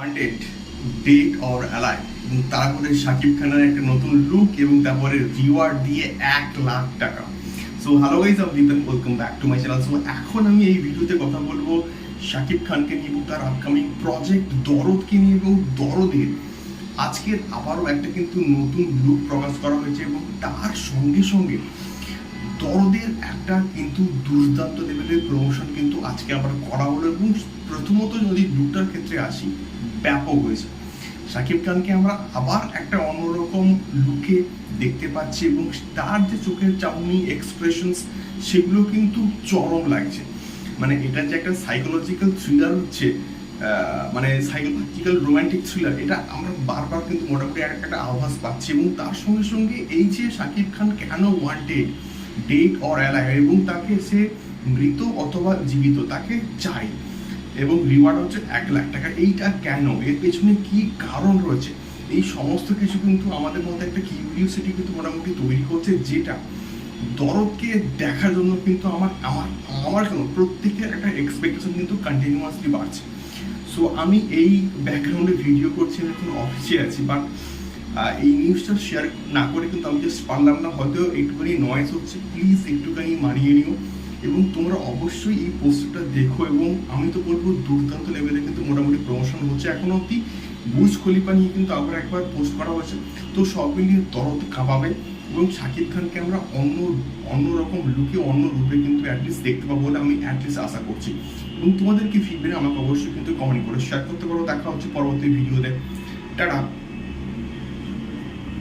Wanted date or এবং খানের একটা নতুন লুক এবং তারপরে রিওয়ার্ড দিয়ে এক লাখ টাকা। So hello guys welcome back to my channel so এখন আমি এই ভিডিওতে কথা বলব শাকিব খানকে নিয়ে এবং তার আপকামিং প্রজেক্ট দরদকে নিয়ে এবং দরদের। আজকের আবারও একটা কিন্তু নতুন লুক প্রকাশ করা হয়েছে এবং তার সঙ্গে সঙ্গে দরদের একটা কিন্তু দুর্দান্ত লেভেলের প্রমোশন কিন্তু আজকে আবার করা হলো এবং প্রথমত যদি লুকটার ক্ষেত্রে আসি, ব্যাপক হয়েছে। শাকিব খানকে আমরা আবার একটা অন্যরকম লুকে দেখতে পাচ্ছি এবং তার যে চোখের চাউনি এক্সপ্রেশনস সেগুলো কিন্তু চরম লাগছে। মানে এটা যে একটা সাইকোলজিক্যাল থ্রিলার হচ্ছে মানে সাইকোলজিক্যাল রোমান্টিক থ্রিলার এটা আমরা বারবার কিন্তু মোটামুটি এক- একটা আভাস পাচ্ছি এবং তার সঙ্গে সঙ্গে এই যে শাকিব খান কেন ওয়ান্টেড ডেট অর অ্যালাই এবং তাকে সে মৃত অথবা জীবিত তাকে চাই। এবং রিওয়ার্ড হচ্ছে এক লাখ টাকা। এইটা কেন? এর পেছনে কি কারণ রয়েছে? এই সমস্ত কিছু কিন্তু আমাদের মধ্যে একটা কিউরিওসিটি কিন্তু মোটামুটি তৈরি করছে, যেটা দরদকে দেখার জন্য কিন্তু আমার আমার আমার কেন? প্রত্যেকের একটা এক্সপেকটেশন কিন্তু কন্টিনিউয়াসলি বাড়ছে। সো আমি এই ব্যাকগ্রাউন্ডে ভিডিও করছি, আমি এখন অফিসে আছি বাট এই নিউজটা শেয়ার না করে কিন্তু আমি জাস্ট পারলাম না। হয়তো একটুখানি নয়েজ হচ্ছে। প্লিজ একটুখানি মানিয়ে নিও। এবং তোমরা অবশ্যই এই পোস্টটা দেখো এবং আমি তো বলব দুর্দান্ত লেভেলে কিন্তু মোটামুটি প্রমোশন হচ্ছে। এখনও অব্দি বুজ খলিফা নিয়ে কিন্তু আবার একবার পোস্ট করা হয়েছে। তো সব মিলিয়ে দরদ কাঁপাবে এবং শাকিব খানকে আমরা অন্য অন্যরকম লুকে অন্য রূপে কিন্তু অ্যাটলিস্ট দেখতে পাবো বলে আমি অ্যাটলিস্ট আশা করছি। এবং তোমাদের কি ফিডব্যাক আমাকে অবশ্যই কিন্তু কমেন্ট করে শেয়ার করতে পারো। দেখা হচ্ছে পরবর্তী ভিডিওতে টাটা।